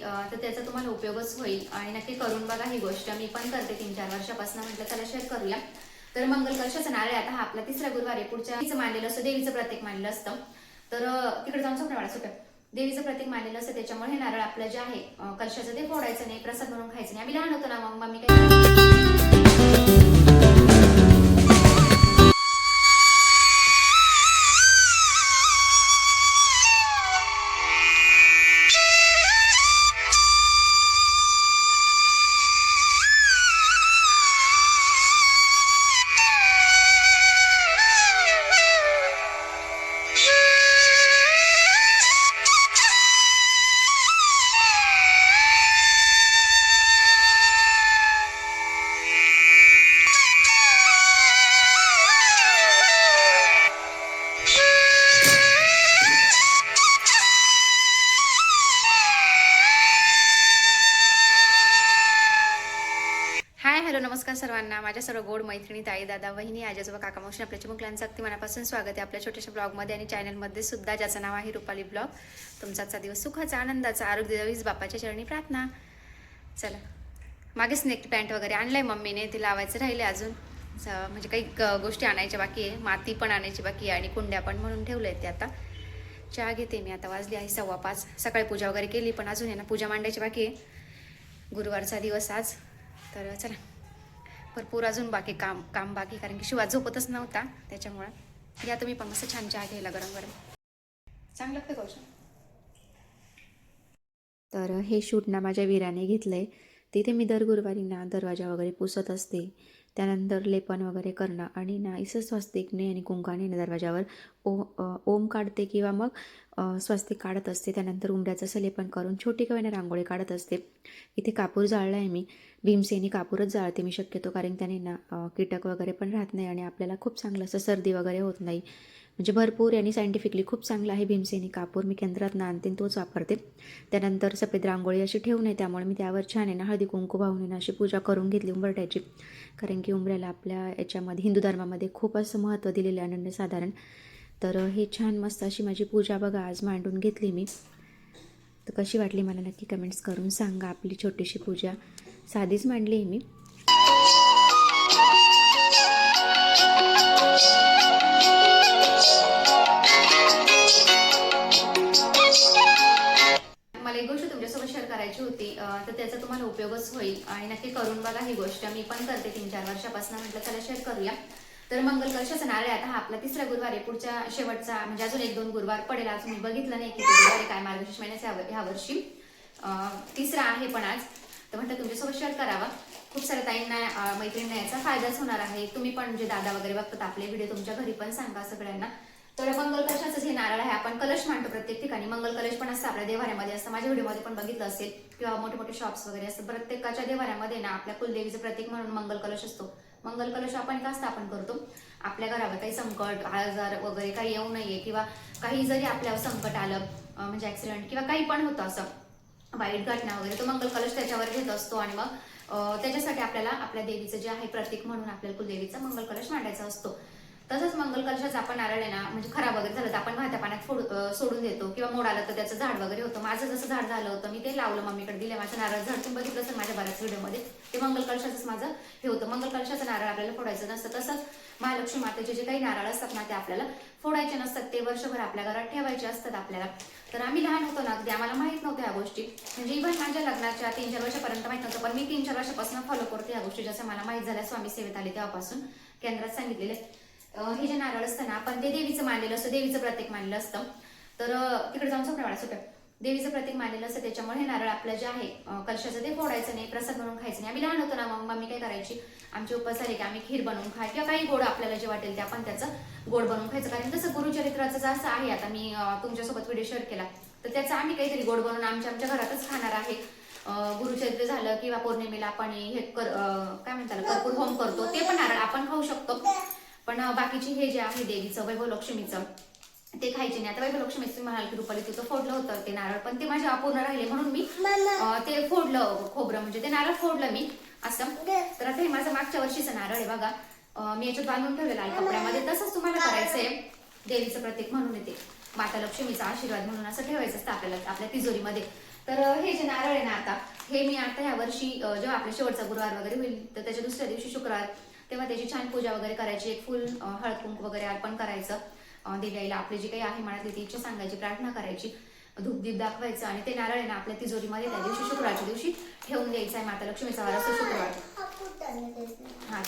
तर त्याचा तुम्हाला उपयोगच होईल. आणि नक्की करून बघा ही गोष्ट. मी पण करते तीन चार वर्षापासून. म्हटलं त्याला शेअर करूया. तर मंगल कशाचा नारळ आता हा आपला तिसरा गुरुवार आहे. पुढच्या मानलेलं असतं. देवीचं प्रतीक मानलेलं असतं. तर तिकडे जाऊन स्वप्न सोप्या. देवीचं प्रतीक मानलेलं असतं. त्याच्यामुळे हे नारळ आपलं जे आहे कलशाचं ते फोडायचं नाही प्रसाद म्हणून खायचं नाही. आम्ही लहान होतो ना मग मम्मी काय हॅलो नमस्कार सर्वांना. माझ्या सर्व गोड मैत्रिणी ताई दादा वहिनी आजोबा काका मावशी आपल्या चिमुकल्यांचं अगदी मनापासून स्वागत आहे आपल्या छोट्याशा ब्लॉगमध्ये आणि चॅनलमध्ये सुद्धा ज्याचं नाव आहे रुपाली ब्लॉग. तुमचा दिवस सुखाचा आनंदाचा आरोग्य देवीस बापाच्या चरणी प्रार्थना. चला. मागे स्नेक पॅन्ट वगैरे आणलंय मम्मीने ते लावायचं राहिले अजून. म्हणजे काही गोष्टी आणायच्या बाकी आहे. माती पण आणायची बाकी आहे आणि कुंड्या पण म्हणून ठेवल्या आहेत ते आता. चहा घेते मी आता वाजली आहे सव्वा पाच. सकाळी पूजा वगैरे केली पण अजून आहे ना पूजा मांडायची बाकी आहे. गुरुवारचा दिवस आज. तर चला. भरपूर अजून बाकी काम काम बाकी कारण की शिवा झोपतच नव्हता त्याच्यामुळं. या तुम्ही पण मस्त छान चहा घ्यायला गरम गरम. चांगलं लागतं कौशल तर हे शूट ना माझ्या वीराने घेतलं आहे तिथे मी दर गुरुवारी ना दरवाजा वगैरे पुसत असते. त्यानंतर लेपन वगैरे करणं आणि नाहीसं स्वस्तिकने आणि कुंकाने दरवाजावर ओ ओम काढते किंवा मग स्वस्तिक काढत असते. त्यानंतर उंबऱ्याचं असं लेपन करून छोटी कवीने रांगोळी काढत असते. इथे कापूर जाळला आहे मी. भीमसेनी कापूरच जाळते मी शक्यतो कारण त्याने ना कीटक वगैरे पण राहत नाही आणि आपल्याला खूप चांगलं असं सर्दी वगैरे होत नाही. म्हणजे भरपूर आणि सायंटिफिकली खूप चांगलं आहे भीमसेनी कापूर. मी केंद्रात आणते तोच वापरते. त्यानंतर सफेद रांगोळी अशी ठेवू नये त्यामुळे मी त्यावर छान आहे ना हळदी कुंकू वाहून ना अशी पूजा करून घेतली उंबरट्याची कारण की उंबऱ्याला आपल्या याच्यामध्ये हिंदू धर्मामध्ये खूप असं महत्त्व दिलेलं आहे अनन्यसाधारण. तर हे छान मस्त अशी माझी पूजा बघा आज मांडून घेतली मी. तर कशी वाटली मला नक्की कमेंट्स करून सांगा. आपली छोटीशी पूजा साधीच मांडली आहे मी. करायची होती तर त्याचा तुम्हाला उपयोगच होईल. आणि नक्की करून बघा ही गोष्ट. मी पण करते तीन चार वर्षापासून. म्हटलं चला शेअर करूया. तर मंगल कशाचा असणार आहे? आता हा आपला तिसरा गुरुवार आहे. पुढच्या शेवटचा म्हणजे अजून एक दोन गुरुवार पडेल. आज मी बघितलं नाही की गुरुवार काय मार्गशीर्ष महिन्याचा ह्या- वर्षी. तिसरा आहे पण आज. तर म्हटलं तुमच्यासोबत शेअर करावा. खूप साऱ्या ताईंना मैत्रिणींना याचा फायदाच होणार आहे. तुम्ही पण जे दादा वगैरे बघतात आपले व्हिडिओ तुमच्या घरी पण सांगा सगळ्यांना. तर मंगल कशाचं हे नारळ आहे. आपण कलश मांडतो प्रत्येक ठिकाणी. मंगल कलश पण असतं आपल्या देवाऱ्यामध्ये असतं. माझ्या व्हिडिओमध्ये पण बघितलं असेल. किंवा मोठे मोठे शॉप्स वगैरे असतात. प्रत्येकाच्या देवाऱ्यामध्ये ना आपल्या कुलदेवीचं प्रतीक म्हणून मंगल कलश असतो. मंगल कलश आपण का स्थापन करतो? आपल्या घरावर काही संकट आजार वगैरे काही येऊ नये किंवा काही जरी आपल्यावर संकट आलं म्हणजे ऍक्सिडेंट किंवा काही पण होतं असं वाईट घटना वगैरे तो मंगल कलश त्याच्यावर घेत असतो आणि मग त्याच्यासाठी आपल्याला आपल्या देवीचं जे आहे प्रतीक म्हणून आपल्याला कुलदेवीचा मंगल कलश मांडायचा असतो. तसंच मंगल कलशाचा आपण नारळ आहे ना म्हणजे खराब वगैरे झालं तर आपण वाहत्या पाण्यात सोडून देतो. किंवा मोड आलं तर त्याचं झाड वगैरे होतं. माझं जसं झाड झालं होतं मी ते लावलं मम्मीकडे दिलं माझं नारळ झाड. तुम्ही बघितलं तर माझ्या बऱ्याच व्हिडिओमध्ये ते मंगल कलशाचंच माझं हे होतं. मंगल कलशाचं नारळ आपल्याला फोडायचं नसतं. तसंच महालक्ष्मी मातेचे जे काही नारळ असतात ना ते आपल्याला फोडायचे नसतात. ते वर्षभर आपल्या घरात ठेवायचे असतात आपल्याला. तर आम्ही लहान होतो ना अगदी आम्हाला माहीत नव्हत्या या गोष्टी. म्हणजे इव्हन माझ्या लग्नाच्या तीन चार वर्षापर्यंत माहीत नव्हतं पण मी तीन चार वर्षापासून फॉलो करते या गोष्टी. जसं मला माहीत झाल्या स्वामी सेवेत आले तेव्हापासून. केंद्रात सांगितलेले हे जे नारळ असतं ना आपण ते देवीचं मानलेलं असतं देवीचं प्रत्येक मानलेलं असतं. तर तिकडे जाऊन स्वप्न वाढा सुट्या देवीचं प्रतीक मानलेलं असतं त्याच्यामुळे हे नारळ आपलं जे आहे कलशाचं ते फोडायचं नाही प्रसाद म्हणून खायचं नाही. आम्ही लहान होतो ना मग मम्मी काय करायची आमचे उपवास झाले की आम्ही खीर बनवून खाय किंवा काही गोड आपल्याला जे वाटेल ते आपण त्याचं गोड बनवून खायचं. कारण तसं गुरुचरित्राचं जसं आहे आता मी तुमच्यासोबत व्हिडिओ शेअर केला तर त्याचं आम्ही काहीतरी गोड बनवून आमच्या आमच्या घरातच खाणार आहे. गुरुचरित्र झालं किंवा पौर्णिमेला आपण हे कर काय म्हणतात कर्पूर होम करतो ते पण नारळ आपण खाऊ शकतो. पण बाकीची हे जे आहे देवीचं वैभव लक्ष्मीचं ते खायचे नाही. आता वैभव लक्ष्मी तुम्ही म्हणाल की रुपाली तिथं फोडलं होतं ते नारळ. पण ते माझे अपूर्ण राहिले म्हणून मी ते फोडलं खोबरं. म्हणजे ते नारळ फोडलं मी असं. तर आता हे माझं मागच्या वर्षीचं नारळ आहे बघा. मी याच्यात बांधून ठेवलेलं आहे कपड्यामध्ये. तसंच तुम्हाला करायचंय. देवीचं प्रतीक म्हणून येते. माता लक्ष्मीचा आशीर्वाद म्हणून असं ठेवायचं असतं आपल्याला आपल्या तिजोरीमध्ये. तर हे जे नारळ आहे ना आता हे मी आता ह्या वर्षी जेव्हा आपला शेवटचा गुरुवार वगैरे होईल तर त्याच्या दुसऱ्या दिवशी शुक्रवार तेव्हा त्याची छान पूजा वगैरे करायची एक फुल हळद कुंकू वगैरे अर्पण करायचं दिव्याईला आपली जी काही आहे मनातली ती इच्छा सांगायची प्रार्थना करायची धूपदीप दाखवायचं आणि ते नारळ आहे ना आपल्या तिजोरीमध्ये त्या दिवशी शुक्रवारच्या दिवशी ठेवून द्यायचं आहे माता लक्ष्मीचा वार. असतो शुक्रवार. हा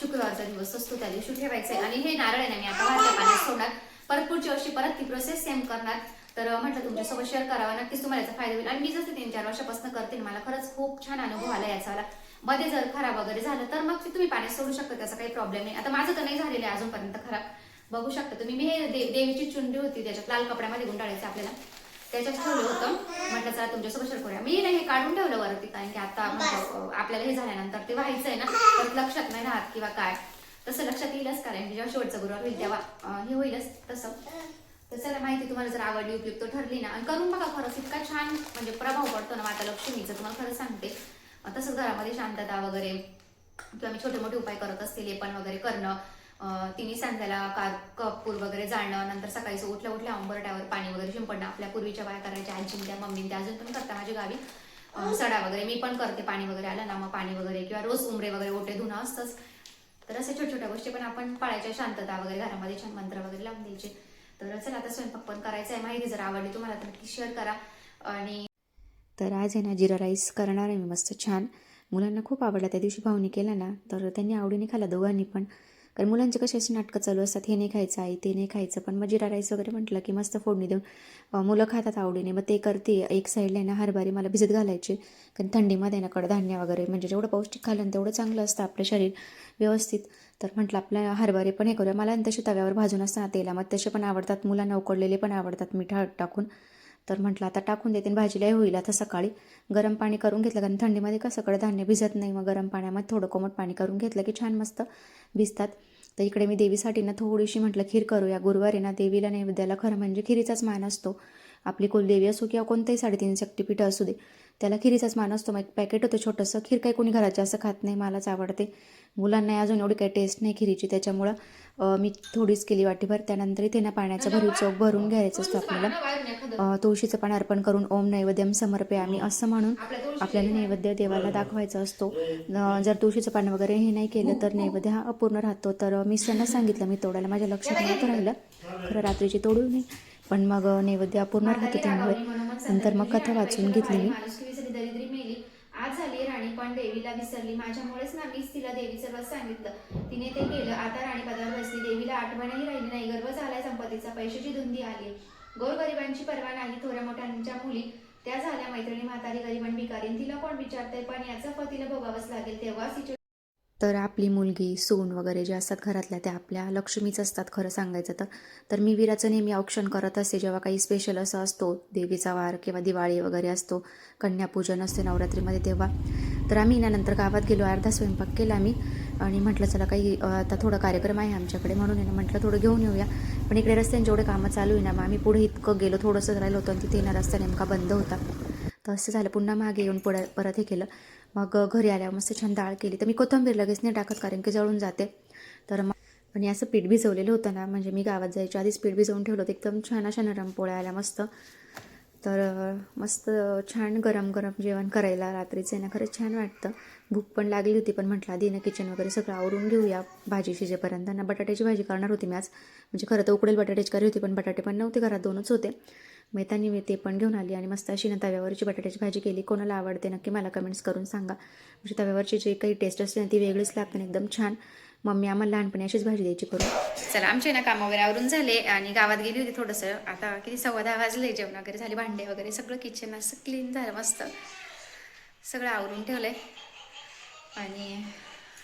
शुक्रवारचा दिवस असतो त्या दिवशी ठेवायचा आहे. आणि हे नारळ आहे ना मी आता वाटल्या पाण्यात सोडणार. परत पुढच्या वर्षी परत ती प्रोसेस सेम करणार. तर म्हटलं तुमच्यासोबत शेअर करावा. नक्कीच तुम्हाला याचा फायदा होईल. आणि मी जसं तीन चार वर्षापासून करते मला खरंच खूप छान अनुभव आला याचा मध्ये जर खराब वगैरे झालं तर मग तुम्ही पाण्यात सोडू शकता त्याचा काही प्रॉब्लेम नाही. आता माझं तर नाही झालेलं आहे अजूनपर्यंत खराब. बघू शकता तुम्ही. मी हे दे- देवीची चुंडी होती त्याच्यात लाल कपड्यामध्ये गुंडाळायचं आपल्याला. त्याच्यात ठेवलं होतं. म्हटलं चला तुमच्यासोबत शेअर करूया. मी नाही हे काढून ठेवलं वरती कारण की आता आपल्याला हे झाल्यानंतर ते व्हायचं आहे ना परत लक्षात नाही राहत किंवा काय. तसं लक्षात येईलच कारण की जेव्हा शेवटचा गुरुवार होईल तेव्हा हे होईलच तसं. तर चला माहिती तुम्हाला जर आवडली उपयुक्त ठरली ना. आणि करून बघा खरंच इतका छान म्हणजे प्रभाव पडतो ना माता लक्ष्मीचा तुम्हाला खरं सांगते. तसंच घरामध्ये शांतता वगैरे किंवा मी छोटे मोठे उपाय करत असते लेपन वगैरे करणं तिने संध्याला कार कपूर वगैरे जाणं नंतर सकाळी उठल्या उठल्या अंबरट्यावर पाणी वगैरे शिंपडणं आपल्या पूर्वीच्या बाया करायच्या आजी त्या मम्मी त्या अजून पण करता माझ्या गावी. सडा वगैरे मी पण करते पाणी वगैरे आलं ना मग पाणी वगैरे किंवा रोज उमरे वगैरे ओटे धुणं असतंच. तर असे छोट्या छोट्या गोष्टी पण आपण पाळायच्या शांतता वगैरे घरामध्ये छान मंत्र वगैरे लावून द्यायचे. तर चला आता स्वयंपाक पण करायचा आहे. माहिती जर आवडली तुम्हाला तर नक्की शेअर करा. आणि तर आज आहे ना जिरा राईस करणार आहे मी मस्त छान. मुलांना खूप आवडला त्या दिवशी भाऊनी केला ना तर त्यांनी आवडीने खाल्ला दोघांनी पण. कारण मुलांचे कसे असे नाटकं चालू असतात हे नाही खायचं आई ते नाही खायचं. पण मग जिरा राईस वगैरे म्हटलं की मस्त फोडणी देऊन मुलं खातात आवडीने. मग ते करते. एक साईडला आहे ना हरभरे मला भिजत घालायचे. कारण थंडीमध्ये ना कडधान्य वगैरे म्हणजे जेवढं पौष्टिक खाल्लं ना तेवढं चांगलं असतं आपलं शरीर व्यवस्थित. तर म्हटलं आपल्या हरभरे पण हे करूया. मला आणि तसे तव्यावर भाजून असताना तेलामध्ये तसे पण आवडतात. मुलांना उकडलेले पण आवडतात मिठा टाकून. तर म्हटलं आता टाकून देते भाजीलाही होईल आता सकाळी. गरम पाणी करून घेतलं कारण थंडीमध्ये कसं धान्य भिजत नाही. मग गरम पाण्यामध्ये थोडं कोमट पाणी करून घेतलं की छान मस्त भिजतात. तर इकडे मी देवीसाठी ना थोडीशी म्हटलं खीर करूया. गुरुवारी ना देवीला नैवेद्याला खरं म्हणजे खिरीचाच मान असतो. आपली कुलदेवी असो किंवा कोणतंही साडेतीन शक्तीपीठ असू दे त्याला खिरीचाच मान असतो. मग एक पॅकेट होतं छोटंसं. खीर काही कोणी घरात जास्त खात नाही मलाच आवडते. मुलांना अजून एवढी काही टेस्ट नाही खिरीची. त्याच्यामुळं मी थोडीच केली वाटीभर. त्यानंतर इथे ना पाण्याचा भरीव चौक भरून घ्यायचं असतो आपल्याला. तुळशीचं पान अर्पण करून ओम नैवेद्यम समर्पे आम्ही असं म्हणून आपल्याला नैवेद्य देवाला दाखवायचा असतो. जर तुळशीचं पान वगैरे हे नाही केलं तर नैवेद्य हा अपूर्ण राहतो. तर मी त्यांना सांगितलं मी तोडायला. माझ्या लक्षात नव्हतं राहिलं. खरं रात्रीची तोडू नाही पण मग नैवेद्य अपूर्ण राहतो त्यामुळे नंतर मग कथा वाचून घेतली मी आज झाली राणी पण देवीला विसरली. माझ्यामुळेच ना मीच तिला देवीचं बस सांगितलं. तिने ते केलं. आता राणी पदावर बसली. देवीला आठवणही राहिली नाही. गर्व झालाय संपत्तीचा. पैशाची धुंदी आली. गोरगरिबांची पर्वा नाही. थोड्या मोठ्यांच्या मुली. त्या झाल्या मैत्रिणी म्हातारी गरिबां भिकारी. तिला कोण विचारतंय? पण याचं फळ तिला भोगावंच लागेल. तेव्हाच तर आपली मुलगी सून वगैरे जे असतात घरातल्या त्या आपल्या लक्ष्मीच असतात खरं सांगायचं तर. तर मी विराचं नेहमी औक्षण करत असते जेव्हा काही स्पेशल असं असतो देवीचा वार किंवा दिवाळी वगैरे असतो कन्यापूजन असते नवरात्रीमध्ये तेव्हा. तर आम्ही ना नंतर गावात गेलो अर्धा स्वयंपाक केला आम्ही. आणि म्हटलं चला काही आता थोडा कार्यक्रम आहे आमच्याकडे म्हणून आहे ना म्हटलं थोडं घेऊन येऊया. पण इकडे रस्त्यांचे एवढे कामं चालू आहे ना मग आम्ही पुढे इतकं गेलो थोडंसं राहिलो होतं आणि तिथे ना रस्ता नेमका बंद होता. तर असं झालं पुन्हा मागे येऊन पुढे परत हे केलं. मग घरी आल्यावर मस्त छान डाळ केली. तर मी कोथिंबीर लगेच नाही टाकत कारण की जळून जाते. तर मग आणि असं पीठ भिजवलेलं होतं ना म्हणजे मी गावात जायच्या आधीच पीठ भिजवून ठेवलं होतं. एकदम छान अशा नरम पोळ्या आल्या मस्त. तर मस्त छान गरम गरम जेवण करायला रात्रीचं आहे ना खरंच छान वाटतं. भूक पण लागली होती पण म्हटलं आधी ना किचन वगैरे सगळं आवरून घेऊया भाजी शिजेपर्यंत. ना बटाट्याची भाजी करणार होती मी आज. म्हणजे खरं तर उकडेल बटाट्याची करी होती पण बटाटे पण नव्हते घरात दोनच होते. मग त्यांनी मी ते पण घेऊन आली आणि मस्त अशी ना तव्यावरची बटाट्याची भाजी केली. कोणाला आवडते नक्की मला कमेंट्स करून सांगा. म्हणजे तव्यावरची जी काही टेस्ट असते ना ती वेगळीच लागते ना एकदम छान. मम्मी आम्हाला लहानपणी अशीच भाजी द्यायची करून. चला आमचे ना काम वगैरे आवरून झाले आणि गावात गेली होती थोडंसं. आता किती सव्वा दहा वाजले जेवण वगैरे झाले भांडे वगैरे सगळं किचन असं क्लीन झालं मस्त. सगळं आवरून ठेवलंय. आणि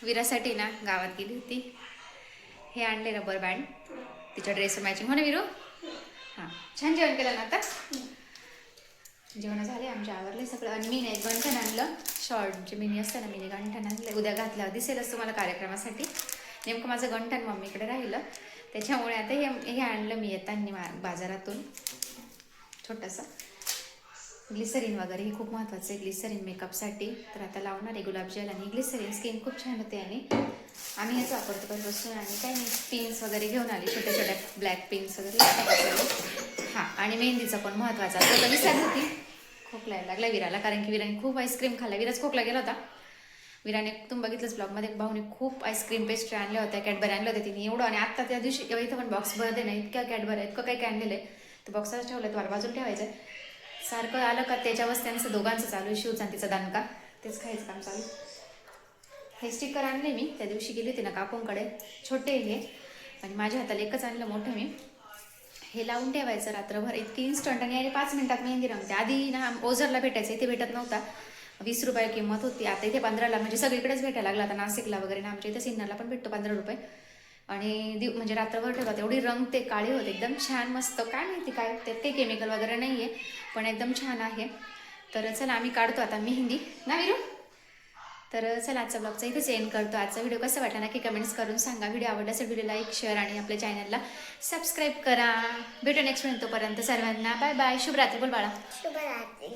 विरासाठी ना गावात गेली होती. हे आणले रबर बँड तिच्या ड्रेस मॅचिंग हो ना विरू? हां छान जेवण केलं ना आता? जेवण झाले आमच्या आवरले सगळं. आणि मी नाही गंठन आणलं. शॉर्ट जे मिनी असतं ना मिनी गंठन आणलं. उद्या घातल्यावर दिसेलच तुम्हाला कार्यक्रमासाठी. नेमकं माझं गंठन मम्मीकडे राहिलं. त्याच्यामुळे आता हे हे आणलं मी येताना मा बाजारातून. छोटंसं. ग्लिसरीन वगैरे हे खूप महत्त्वाचं आहे. ग्लिसरीन मेकअपसाठी तर आता लावणार आहे गुलाबजल आणि ग्लिसरीन स्किन खूप छान होते आणि आम्ही हेच वापरतो बसून आणि काही नाही पिन्स वगैरे घेऊन आली छोट्या छोट्या ब्लॅक पिन्स वगैरे. हां आणि मेहंदीचं पण महत्त्वाचा असतं. तर विसरत होती खोकला यायला लागला विराला कारण की विराने खूप आईस्क्रीम खाल्ला. विराज खोकला गेला होता. विराने तुम्ही बघितलंच ब्लॉगमध्ये भाऊने खूप आईस्क्रीम पेस्ट्री आणल्या होत्या कॅडबरी आणल्या होत्या तिने. एवढं आणि आत्ता त्या दिवशी इथं पण बॉक्स भरते नाही इतक्या कॅडबरी इतकं काही काय आणलेलं आहे. तर बॉक्सच ठेवलं तुम्हाला बाजूला ठेवायचं आहे. सारखं आलं का त्याच्यावर त्यांचं दोघांचं चालू आहे शिवचा तिचा दानका तेच खायचं काम चालू हे स्टिकर आणले मी. त्या दिवशी गेली होती ना काकूंकडे. छोटे हे. आणि माझ्या हाताला एकच आणलं मोठं मी. हे लावून ठेवायचं रात्रभर. इतकी इन्स्टंट आणि आणि पाच मिनिटात मेहंदी रंगते. आधी ना ओझरला भेटायचं इथे भेटत नव्हता. वीस रुपये किंमत होती. आता इथे पंधराला म्हणजे सगळीकडेच भेटायला लागला. आता नाशिकला वगैरे ना आमच्या इथे सिन्नरला पण भेटतो पंधरा रुपये. आणि दिव म्हणजे रात्रभर ठेवतात. एवढी रंगते काळी होते. एकदम छान मस्त. काय माहिती काय त्यात काही केमिकल वगैरे नाही आहे पण एकदम छान आहे. तर चला आम्ही काढतो आता मेहंदी. ना विरू? तर चला आजचा ब्लॉगचा इथेच एंड करतो. आजचा व्हिडिओ कसा वाटला नक्की कमेंट्स करून सांगा. व्हिडिओ आवडला असेल व्हिडिओ लाईक शेअर आणि आपल्या चॅनलला सबस्क्राईब करा. भेटू नेक्स्ट तोपर्यंत सर्वांना बाय बाय शुभरात्री बोल बाळा शुभरात्री